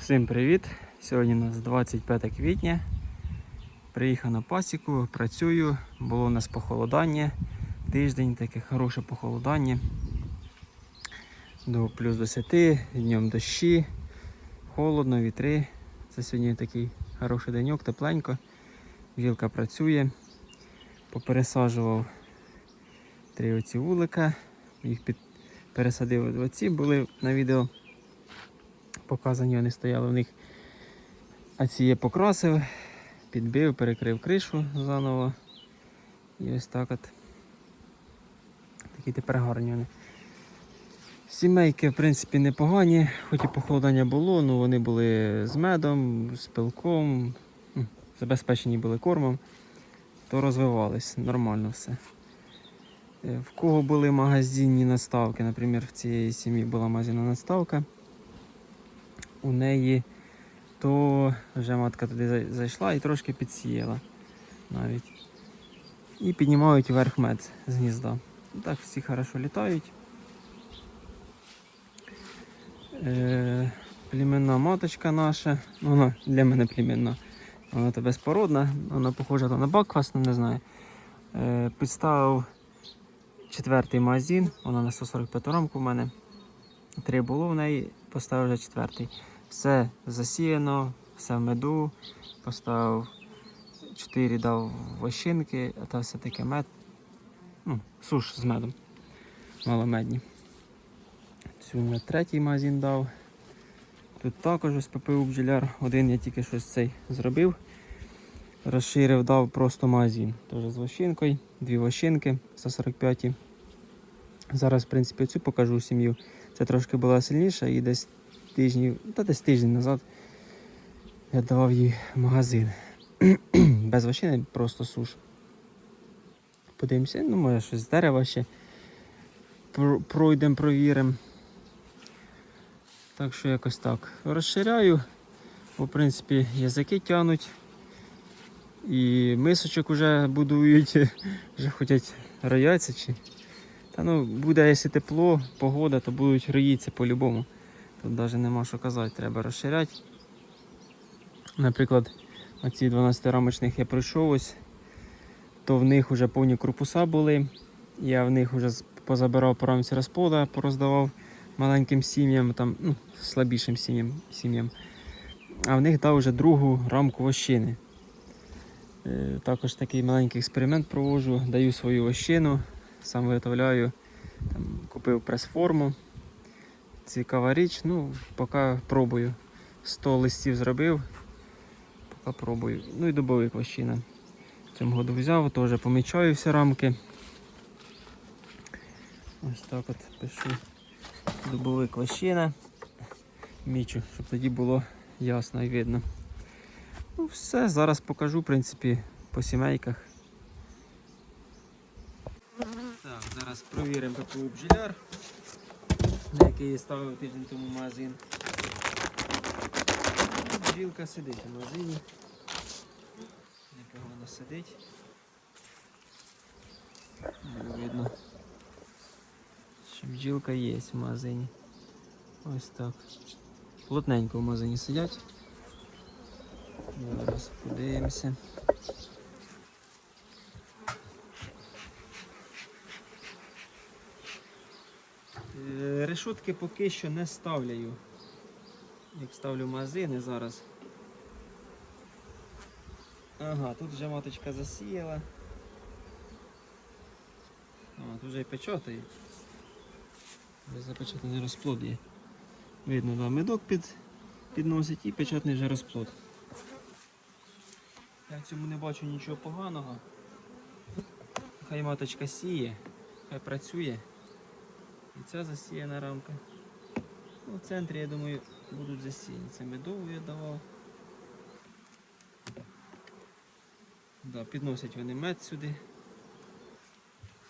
Всім привіт! Сьогодні у нас 25 квітня. Приїхав на пасіку, працюю. Було у нас похолодання. Тиждень таке хороше похолодання. До плюс 10, днем дощі, холодно, вітри. Це сьогодні такий хороший деньок, тепленько. Вілка працює. Попересаджував три оці вулика. Їх під... пересадив оці, були на відео показані, вони стояли в них. А ці я покрасив, підбив, перекрив кришу заново. І ось так от. Такі тепер гарні вони. Сімейки, в принципі, непогані, хоч і похолодання було, але вони були з медом, з пилком, забезпечені були кормом, то розвивались нормально все. Е, В кого були магазинні наставки, наприклад, в цієї сім'ї була магазинна наставка у неї, то вже матка туди зайшла і трошки підсіяла навіть. І піднімають вверх мед з гнізда. Так всі хорошо літають. Е, племінна маточка наша, ну, вона для мене племінна. Вона то безпородна, вона похожа на бакфас, не знаю. Е, підставив четвертий магазин, вона на 145 рамку в мене. Три було в неї, поставив вже четвертий. Все засіяно, все в меду. Поставив 4 дав вощинки, а та все таке мед. Ну, суш з медом. Маломедні. Сьогодні третій магазин дав. Тут також ось ППУ бджоляр. Один я тільки щось цей зробив. Розширив, дав просто магазин. Теж з вощинкою, дві вощинки 145. Зараз, в принципі, цю покажу сім'ю. Це трошки була сильніша і десь тижнів, та десь тиждень назад я давав їй магазин. Без вощини, просто суш. Подивимося, ну може щось з дерева ще пройдемо, провіримо. Так що якось так. Розширяю, бо в принципі язики тянуть. І мисочок вже будують, вже хочуть рояться чи. Та ну буде, якщо тепло, погода, то будуть роїтися по-любому. Тут навіть нема що казати, треба розширяти. Наприклад, оці 12-рамочних я пройшов ось, то в них вже повні корпуса були. Я в них вже позабирав по рамці розплода, пороздавав маленьким сім'ям, там, ну, слабішим сім'ям. сім'ям. А в них дав вже другу рамку вощини. Е, Також такий маленький експеримент проводжу, даю свою вощину, сам виготовляю, там, купив прес-форму. Цікава річ, ну, поки пробую. 100 листів зробив, поки пробую. Ну і дубовик вощина. В цьому году взяв, теж помічаю всі рамки. Ось так от пишу. Дубовик вощина. Мічу, щоб тоді було ясно і видно. Ну все, зараз покажу, в принципі, по сімейках. Так, зараз провіримо ППУ бджоляр, на який я ставив тиждень тому магазин. Бджілка сидить у магазині. Непогано сидить. Видно. Що бджілка є в магазині. Ось так. Плотненько в магазині сидять. Зараз подивимося. Решутки поки що не ставляю. Як ставлю магазини зараз. Ага, тут вже маточка засіяла. А, тут вже і печатають. Вже запечатаний розплод є. Видно, да, медок під, підносить і печатний вже розплод. Я в цьому не бачу нічого поганого. Хай маточка сіє, хай працює. І ця засіяна рамка. Ну, в центрі, я думаю, будуть засіяні. Це медову я давав. Да, підносять вони мед сюди.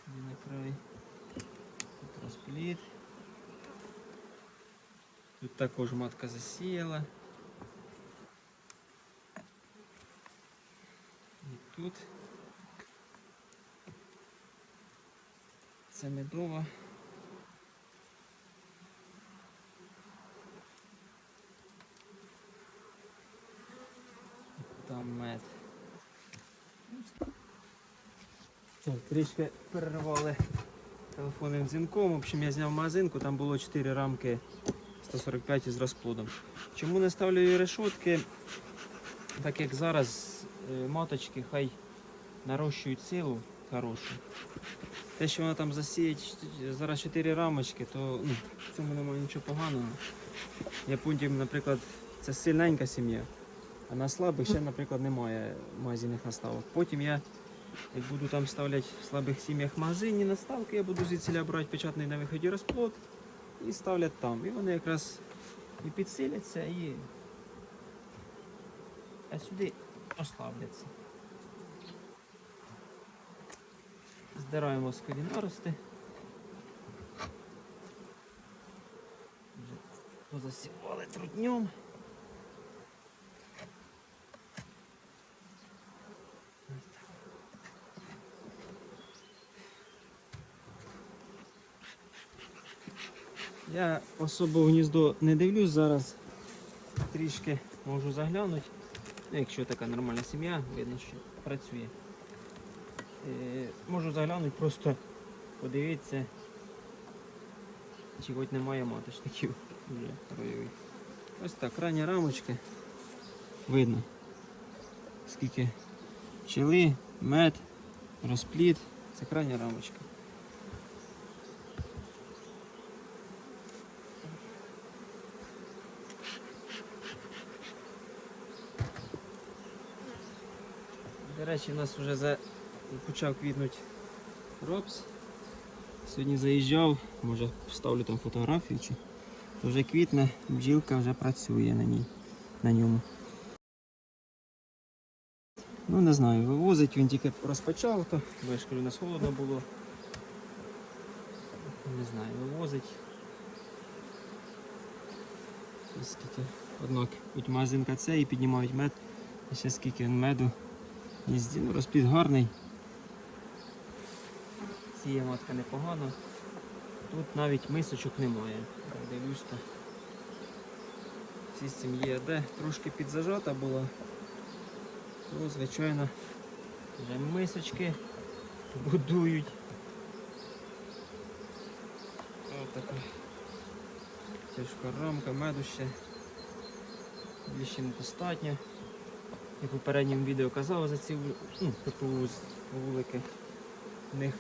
Сюди на край. Тут розпліт. Тут також матка засіяла. І тут. Це медова. мед. Так, трішки перервали телефонним дзвінком. В общем, я зняв магазинку, там було 4 рамки 145 із розплодом. Чому не ставлю її решотки? Так як зараз е, маточки хай нарощують силу хорошу. Те, що вона там засіє зараз 4 рамочки, то ну, в цьому немає нічого поганого. Я потім, наприклад, це сильненька сім'я, а на слабих ще, наприклад, немає магазинних наставок. Потім я як буду там ставляти в слабих сім'ях магазинні наставки, я буду звідсіля брати печатний на виході розплод і ставлять там. І вони якраз і підсиляться, і а сюди ослабляться. Здираємо з нарости. Позасівали трутнем. Я особо в гніздо не дивлюсь зараз. Трішки можу заглянути. Ну, якщо така нормальна сім'я, видно, що працює. Е, можу заглянути, просто подивитися, чи хоч немає маточників вже ройових. Ось так, ранні рамочки. Видно. Скільки пчели, мед, розплід. Це крайня рамочка. До речі, у нас вже за... почав квітнути ропс. Сьогодні заїжджав, може вставлю там фотографію чи вже квітне, бджілка вже працює на ній, на ньому. Ну не знаю, вивозить, він тільки розпочав, то бо я ж кажу, у нас холодно було. Не знаю, вивозить. Ось Скільки, однак, хоч магазинка це і піднімають мед. І ще скільки меду. Гнізді, ну, розплід гарний. Ціє матка непогано. Тут навіть мисочок немає. Дивлюсь, то ці сім'ї де трошки підзажата була. То, звичайно, вже мисочки будують. Ось така тяжка рамка, меду ще більше недостатньо. Як у попередньому відео казав за ці ну, ППУ вулики. В них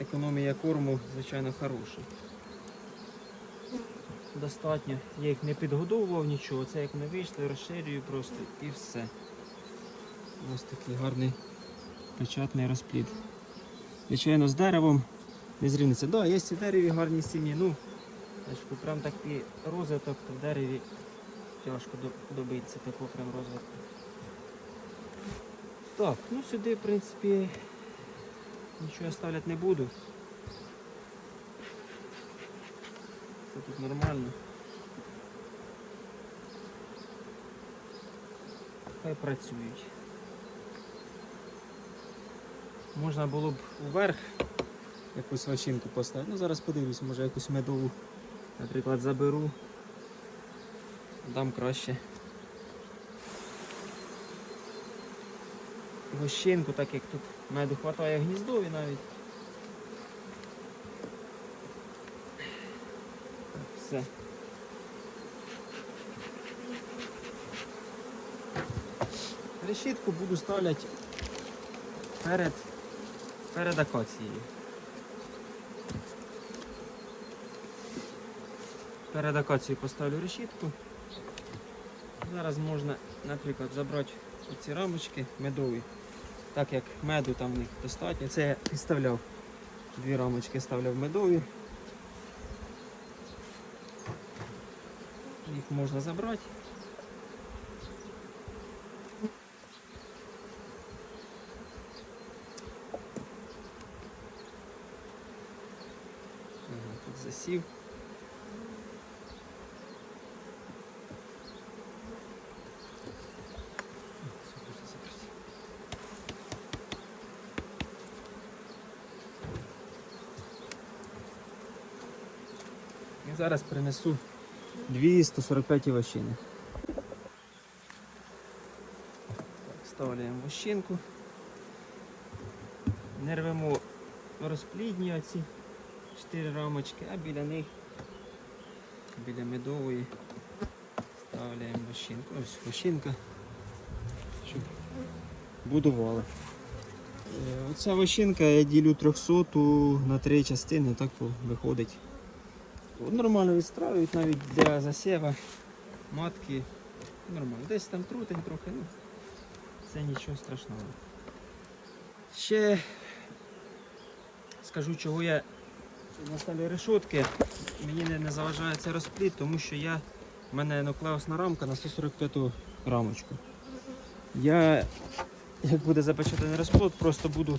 економія корму, звичайно, хороша. Достатньо. Я їх не підгодовував нічого, це як не вийшли, розширюю просто і все. Ось такий гарний печатний розплід. Звичайно, з деревом не зрівниться. Так, да, є і дереві гарні сім'ї, ну, прям такий розвиток то в дереві тяжко до- добитися такого прям розвитку. Так, ну сюди, в принципі, нічого я ставляти не буду. Все тут нормально. Хай працюють. Можна було б вверх якусь вачинку поставити. Ну зараз подивлюсь, може якусь медову, наприклад, заберу. Дам краще. Гощинку, так як тут меду хватає гніздові навіть. Все. Решітку буду ставляти перед, перед акацією. Перед акацією поставлю решітку. Зараз можна, наприклад, забрати ці рамочки медові. Так як меду там в них достатньо. Це я підставляв. Дві рамочки ставляв медові. Їх можна забрати. Ага, тут засів. Закрути, закрути. І зараз принесу 245 овощини. Вставляємо вощинку. Не рвемо розплідні оці чотири рамочки, а біля них, біля медової, вставляємо вощинку. Ось вощинка, щоб будували. Е, Оця вощинка я ділю 300 на три частини, так виходить. Нормально відстраюють навіть для засєва матки. Нормально. Десь там трутень трохи, ну це нічого страшного. Ще скажу, чого я наставлю решотки. Мені не, не заважає цей розпліт, тому що я, в мене нуклеусна рамка на 145 рамочку. Я, як буде запечатаний розплод, просто буду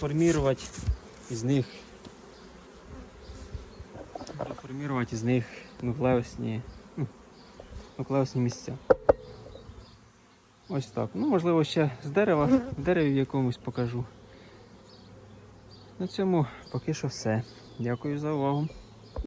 формувати із них буду з них нуклеусні, ну, нуклеусні місця. Ось так. Ну, можливо, ще з дерева, в дереві якомусь покажу. На цьому поки що все. Дякую за увагу.